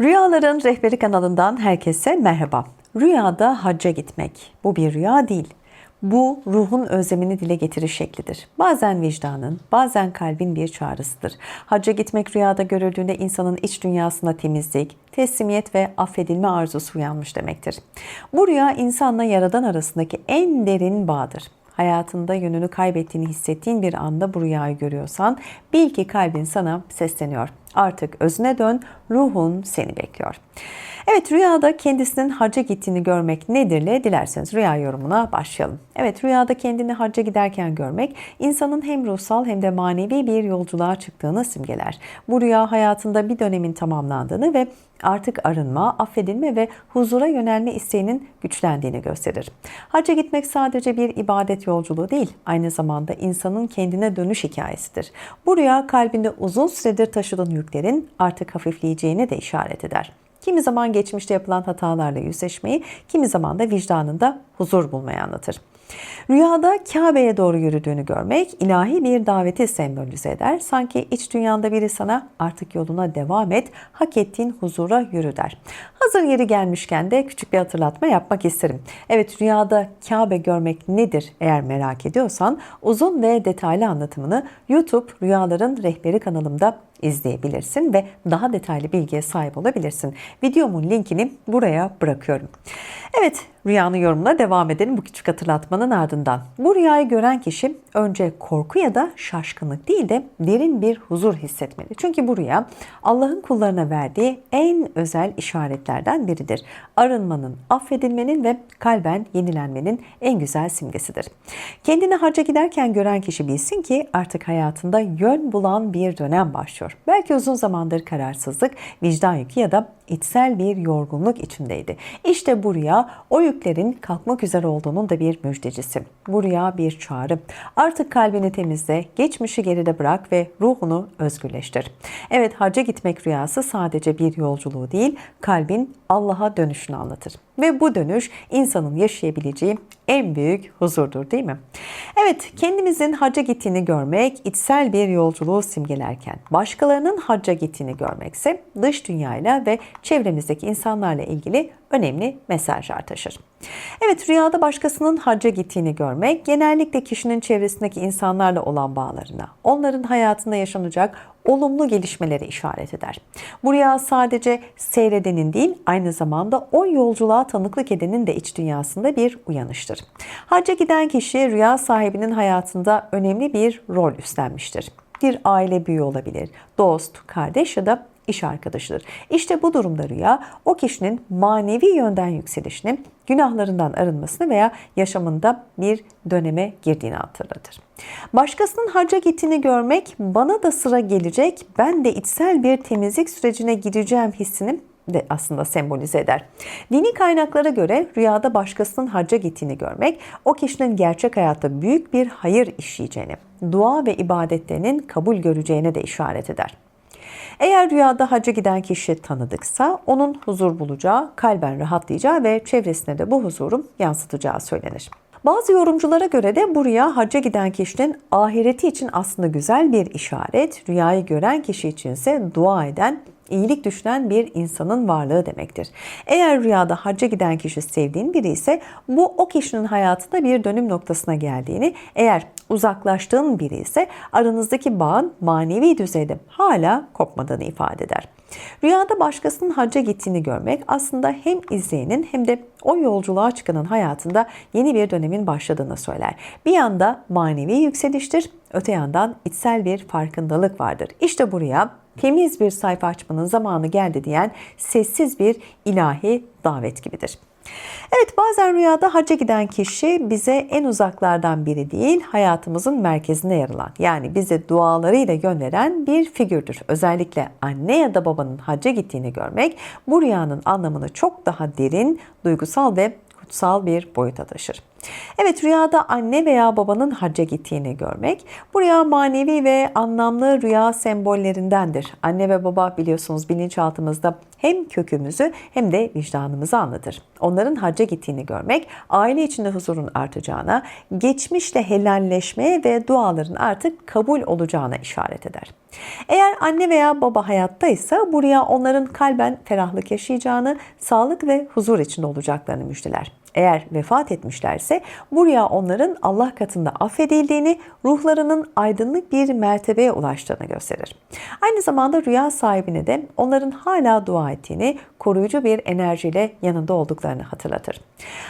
Rüyaların Rehberi kanalından herkese merhaba. Rüyada hacca gitmek. Bu bir rüya değil. Bu ruhun özlemini dile getiriş şeklidir. Bazen vicdanın, bazen kalbin bir çağrısıdır. Hacca gitmek rüyada görüldüğünde insanın iç dünyasına temizlik, teslimiyet ve affedilme arzusu uyanmış demektir. Bu rüya insanla yaradan arasındaki en derin bağdır hayatında yönünü kaybettiğini hissettiğin bir anda bu rüyayı görüyorsan bil ki kalbin sana sesleniyor. Artık özüne dön, ruhun seni bekliyor. Evet rüyada kendisinin hacca gittiğini görmek nedirle dilerseniz rüya yorumuna başlayalım. Evet rüyada kendini hacca giderken görmek insanın hem ruhsal hem de manevi bir yolculuğa çıktığını simgeler. Bu rüya hayatında bir dönemin tamamlandığını ve artık arınma, affedilme ve huzura yönelme isteğinin güçlendiğini gösterir. Hacca gitmek sadece bir ibadet yolculuğu değil, aynı zamanda insanın kendine dönüş hikayesidir. Bu rüya kalbinde uzun süredir taşıdığın yüklerin artık hafifleyeceğini de işaret eder. Kimi zaman geçmişte yapılan hatalarla yüzleşmeyi, kimi zaman da vicdanında huzur bulmayı anlatır. Rüyada Kabe'ye doğru yürüdüğünü görmek ilahi bir daveti sembolize eder. Sanki iç dünyanda biri sana artık yoluna devam et, hak ettiğin huzura yürü der. Hazır yeri gelmişken de küçük bir hatırlatma yapmak isterim. Evet rüyada Kabe görmek nedir eğer merak ediyorsan uzun ve detaylı anlatımını YouTube Rüyaların Rehberi kanalımda izleyebilirsin ve daha detaylı bilgiye sahip olabilirsin. Videomun linkini buraya bırakıyorum. Evet, rüyanın yorumuna devam edelim bu küçük hatırlatmanın ardından. Bu rüyayı gören kişi önce korku ya da şaşkınlık değil de derin bir huzur hissetmeli. Çünkü bu rüya Allah'ın kullarına verdiği en özel işaretlerden biridir. Arınmanın, affedilmenin ve kalben yenilenmenin en güzel simgesidir. Kendini hacca giderken gören kişi bilsin ki artık hayatında yön bulan bir dönem başlıyor. Belki uzun zamandır kararsızlık, vicdan yükü ya da içsel bir yorgunluk içindeydi. İşte bu rüya o yüklerin kalkmak üzere olduğunun da bir müjdecisi. Bu rüya bir çağrı. Artık kalbini temizle, geçmişi geride bırak ve ruhunu özgürleştir. Evet hacca gitmek rüyası sadece bir yolculuğu değil, kalbin Allah'a dönüşünü anlatır. Ve bu dönüş insanın yaşayabileceği en büyük huzurdur değil mi? Evet, kendimizin hacca gittiğini görmek içsel bir yolculuğu simgelerken, başkalarının hacca gittiğini görmekse dış dünyayla ve çevremizdeki insanlarla ilgili önemli mesajlar taşır. Evet, rüyada başkasının hacca gittiğini görmek genellikle kişinin çevresindeki insanlarla olan bağlarına, onların hayatında yaşanacak olumlu gelişmeleri işaret eder. Bu rüya sadece seyredenin değil, aynı zamanda o yolculuğa tanıklık edenin de iç dünyasında bir uyanıştır. Hacca giden kişi rüya sahibinin hayatında önemli bir rol üstlenmiştir. Bir aile büyüğü olabilir, dost, kardeş ya da iş arkadaşıdır. İşte bu durumda rüya o kişinin manevi yönden yükselişini, günahlarından arınmasını veya yaşamında bir döneme girdiğini hatırlatır. Başkasının hacca gittiğini görmek bana da sıra gelecek, ben de içsel bir temizlik sürecine gireceğim hissini de aslında sembolize eder. Dini kaynaklara göre rüyada başkasının hacca gittiğini görmek o kişinin gerçek hayatta büyük bir hayır işleyeceğini, dua ve ibadetlerinin kabul göreceğine de işaret eder. Eğer rüyada hacca giden kişi tanıdıksa onun huzur bulacağı, kalben rahatlayacağı ve çevresine de bu huzurun yansıtacağı söylenir. Bazı yorumculara göre de bu rüya hacca giden kişinin ahireti için aslında güzel bir işaret, rüyayı gören kişi içinse dua eden, iyilik düşünen bir insanın varlığı demektir. Eğer rüyada hacca giden kişi sevdiğin biri ise bu o kişinin hayatında bir dönüm noktasına geldiğini, eğer uzaklaştığın biri ise aranızdaki bağın manevi düzeyde hala kopmadığını ifade eder. Rüyada başkasının hacca gittiğini görmek aslında hem izleyenin hem de o yolculuğa çıkanın hayatında yeni bir dönemin başladığını söyler. Bir yanda manevi yükseliştir, öte yandan içsel bir farkındalık vardır. İşte bu rüya temiz bir sayfa açmanın zamanı geldi diyen sessiz bir ilahi davet gibidir. Evet bazen rüyada hacca giden kişi bize en uzaklardan biri değil hayatımızın merkezinde yer alan yani bize dualarıyla gönderen bir figürdür. Özellikle anne ya da babanın hacca gittiğini görmek bu rüyanın anlamını çok daha derin, duygusal ve kutsal bir boyuta taşır. Evet rüyada anne veya babanın hacca gittiğini görmek bu rüya manevi ve anlamlı rüya sembollerindendir. Anne ve baba biliyorsunuz bilinçaltımızda hem kökümüzü hem de vicdanımızı anlatır. Onların hacca gittiğini görmek aile içinde huzurun artacağına, geçmişle helalleşmeye ve duaların artık kabul olacağına işaret eder. Eğer anne veya baba hayattaysa bu rüya onların kalben ferahlık yaşayacağını, sağlık ve huzur içinde olacaklarını müjdeler. Eğer vefat etmişlerse bu rüya onların Allah katında affedildiğini, ruhlarının aydınlık bir mertebeye ulaştığını gösterir. Aynı zamanda rüya sahibine de onların hala dua ettiğini, koruyucu bir enerjiyle yanında olduklarını hatırlatır.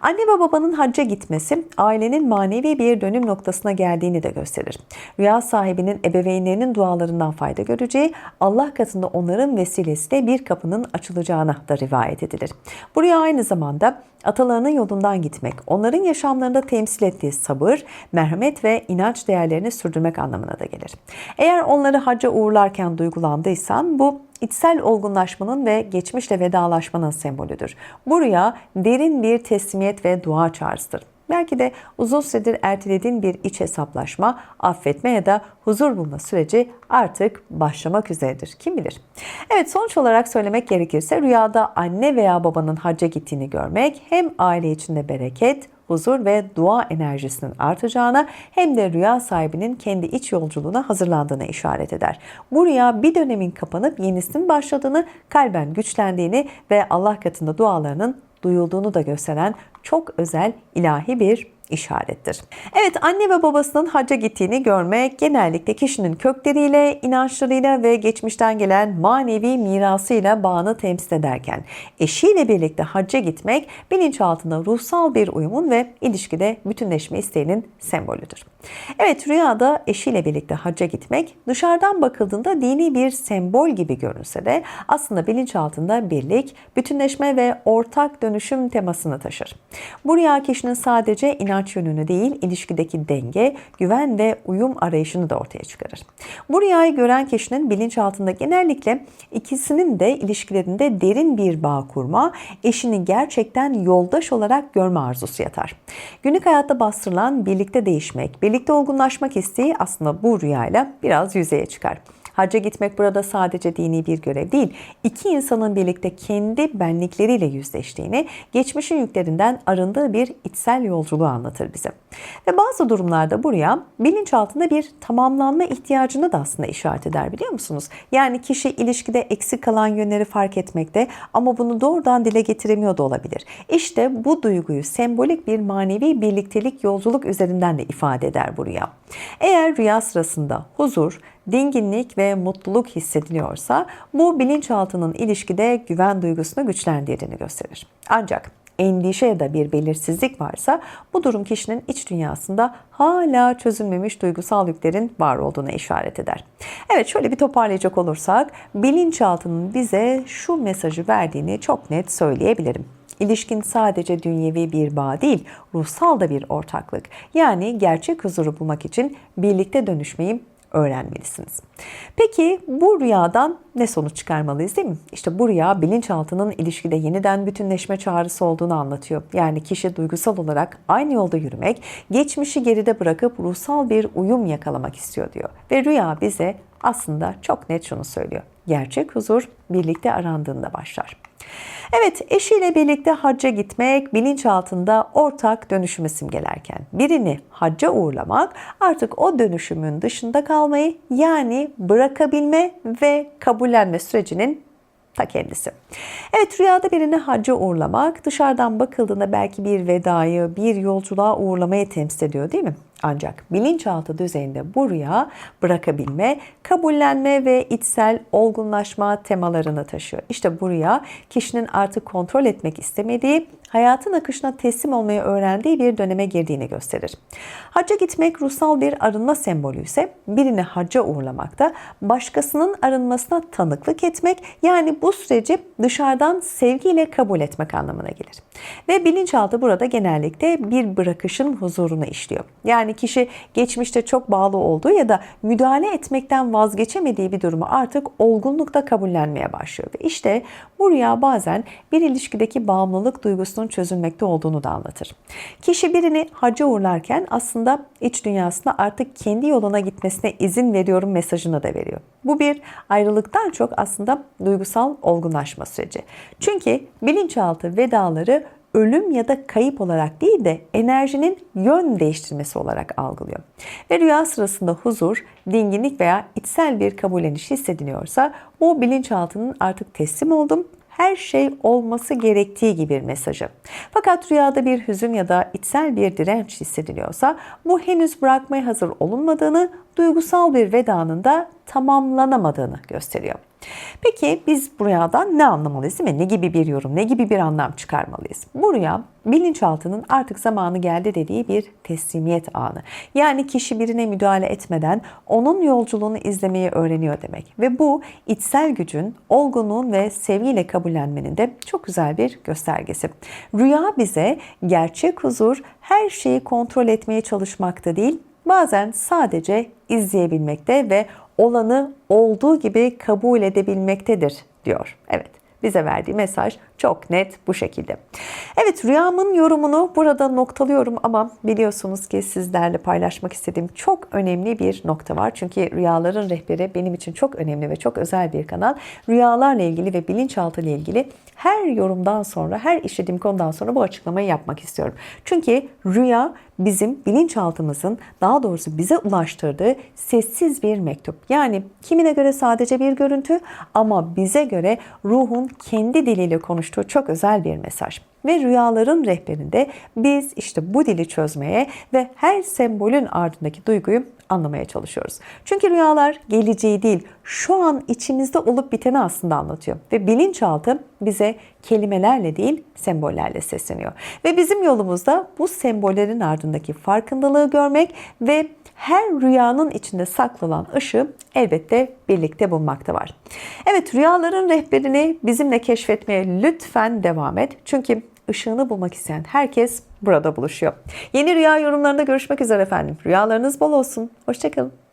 Anne ve babanın hacca gitmesi ailenin manevi bir dönüm noktasına geldiğini de gösterir. Rüya sahibinin ebeveynlerinin dualarından fayda göreceği, Allah katında onların vesilesiyle bir kapının açılacağına da rivayet edilir. Bu rüya aynı zamanda atalarının yolundan gitmek, onların yaşamlarında temsil ettiği sabır, merhamet ve inanç değerlerini sürdürmek anlamına da gelir. Eğer onları hacca uğurlarken duygulandıysan bu içsel olgunlaşmanın ve geçmişle vedalaşmanın sembolüdür. Bu rüya derin bir teslimiyet ve dua çağrısıdır. Belki de uzun süredir ertelediğin bir iç hesaplaşma, affetme ya da huzur bulma süreci artık başlamak üzeredir. Kim bilir? Evet sonuç olarak söylemek gerekirse rüyada anne veya babanın hacca gittiğini görmek hem aile içinde bereket, huzur ve dua enerjisinin artacağına hem de rüya sahibinin kendi iç yolculuğuna hazırlandığına işaret eder. Bu rüya bir dönemin kapanıp yenisinin başladığını, kalben güçlendiğini ve Allah katında dualarının duyulduğunu da gösteren çok özel ilahi bir işarettir. Evet anne ve babasının hacca gittiğini görmek genellikle kişinin kökleriyle, inançlarıyla ve geçmişten gelen manevi mirasıyla bağını temsil ederken eşiyle birlikte hacca gitmek bilinçaltında ruhsal bir uyumun ve ilişkide bütünleşme isteğinin sembolüdür. Evet rüyada eşiyle birlikte hacca gitmek dışarıdan bakıldığında dini bir sembol gibi görünse de aslında bilinçaltında birlik, bütünleşme ve ortak dönüşüm temasını taşır. Bu rüya kişinin sadece inanç yönünü değil, ilişkideki denge, güven ve uyum arayışını da ortaya çıkarır. Bu rüyayı gören kişinin bilinçaltında genellikle ikisinin de ilişkilerinde derin bir bağ kurma, eşini gerçekten yoldaş olarak görme arzusu yatar. Günlük hayatta bastırılan birlikte değişmek, birlikte olgunlaşmak isteği aslında bu rüyayla biraz yüzeye çıkar. Hacca gitmek burada sadece dini bir görev değil, iki insanın birlikte kendi benlikleriyle yüzleştiğini, geçmişin yüklerinden arındığı bir içsel yolculuğu anlatır bize. Ve bazı durumlarda buraya bilinçaltında bir tamamlanma ihtiyacını da aslında işaret eder biliyor musunuz? Yani kişi ilişkide eksik kalan yönleri fark etmekte ama bunu doğrudan dile getiremiyor da olabilir. İşte bu duyguyu sembolik bir manevi birliktelik yolculuk üzerinden de ifade eder bu. Eğer rüya sırasında huzur, dinginlik ve mutluluk hissediliyorsa bu bilinçaltının ilişkide güven duygusunu güçlendirdiğini gösterir. Ancak endişe ya da bir belirsizlik varsa bu durum kişinin iç dünyasında hala çözülmemiş duygusal yüklerin var olduğuna işaret eder. Evet şöyle bir toparlayacak olursak bilinçaltının bize şu mesajı verdiğini çok net söyleyebilirim. İlişkin sadece dünyevi bir bağ değil, ruhsal da bir ortaklık. Yani gerçek huzuru bulmak için birlikte dönüşmeyi öğrenmelisiniz. Peki bu rüyadan ne sonuç çıkarmalıyız değil mi? İşte bu rüya bilinçaltının ilişkide yeniden bütünleşme çağrısı olduğunu anlatıyor. Yani kişi duygusal olarak aynı yolda yürümek, geçmişi geride bırakıp ruhsal bir uyum yakalamak istiyor diyor. Ve rüya bize aslında çok net şunu söylüyor. Gerçek huzur birlikte arandığında başlar. Evet, eşiyle birlikte hacca gitmek bilinçaltında ortak dönüşümü simgelerken birini hacca uğurlamak artık o dönüşümün dışında kalmayı yani bırakabilme ve kabullenme sürecinin ta kendisi. Evet rüyada birini hacca uğurlamak dışarıdan bakıldığında belki bir vedayı, bir yolculuğa uğurlamayı temsil ediyor değil mi? Ancak bilinçaltı düzeyinde bu rüya bırakabilme, kabullenme ve içsel olgunlaşma temalarını taşıyor. İşte bu rüya kişinin artık kontrol etmek istemediği, hayatın akışına teslim olmayı öğrendiği bir döneme girdiğini gösterir. Hacca gitmek ruhsal bir arınma sembolü ise birini hacca uğurlamakta başkasının arınmasına tanıklık etmek yani bu süreci dışarıdan sevgiyle kabul etmek anlamına gelir. Ve bilinçaltı burada genellikle bir bırakışın huzurunu işliyor. Yani Yani kişi geçmişte çok bağlı olduğu ya da müdahale etmekten vazgeçemediği bir durumu artık olgunlukta kabullenmeye başlıyor. Ve işte bu rüya bazen bir ilişkideki bağımlılık duygusunun çözülmekte olduğunu da anlatır. Kişi birini hacca uğurlarken aslında iç dünyasında artık kendi yoluna gitmesine izin veriyorum mesajını da veriyor. Bu bir ayrılıktan çok aslında duygusal olgunlaşma süreci. Çünkü bilinçaltı vedaları ölüm ya da kayıp olarak değil de enerjinin yön değiştirmesi olarak algılıyor. Ve rüya sırasında huzur, dinginlik veya içsel bir kabulleniş hissediliyorsa bu bilinçaltının artık teslim oldum, her şey olması gerektiği gibi bir mesajı. Fakat rüyada bir hüzün ya da içsel bir direnç hissediliyorsa bu henüz bırakmaya hazır olunmadığını, duygusal bir vedanın da tamamlanamadığını gösteriyor. Peki biz bu rüyadan ne anlamalıyız değil mi? Ne gibi bir yorum, ne gibi bir anlam çıkarmalıyız? Bu rüya bilinçaltının artık zamanı geldi dediği bir teslimiyet anı. Yani kişi birine müdahale etmeden onun yolculuğunu izlemeyi öğreniyor demek. Ve bu içsel gücün, olgunluğun ve sevgiyle kabullenmenin de çok güzel bir göstergesi. Rüya bize gerçek huzur her şeyi kontrol etmeye çalışmakta değil, bazen sadece izleyebilmekte ve olanı olduğu gibi kabul edebilmektedir diyor. Evet bize verdiği mesaj çok net bu şekilde. Evet rüyamın yorumunu burada noktalıyorum ama biliyorsunuz ki sizlerle paylaşmak istediğim çok önemli bir nokta var. Çünkü rüyaların rehberi benim için çok önemli ve çok özel bir kanal. Rüyalarla ilgili ve bilinçaltı ile ilgili her yorumdan sonra, her işlediğim konudan sonra bu açıklamayı yapmak istiyorum. Çünkü rüya bizim bilinçaltımızın daha doğrusu bize ulaştırdığı sessiz bir mektup. Yani kimine göre sadece bir görüntü ama bize göre ruhun kendi diliyle konuştuğu çok özel bir mesaj. Ve rüyaların rehberinde biz işte bu dili çözmeye ve her sembolün ardındaki duyguyu anlamaya çalışıyoruz. Çünkü rüyalar geleceği değil, şu an içimizde olup biteni aslında anlatıyor. Ve bilinçaltı bize kelimelerle değil, sembollerle sesleniyor. Ve bizim yolumuzda bu sembollerin ardındaki farkındalığı görmek ve her rüyanın içinde saklanan ışığı elbette birlikte bulmakta var. Evet rüyaların rehberini bizimle keşfetmeye lütfen devam et. Çünkü ışığını bulmak isteyen herkes burada buluşuyor. Yeni rüya yorumlarında görüşmek üzere efendim. Rüyalarınız bol olsun. Hoşçakalın.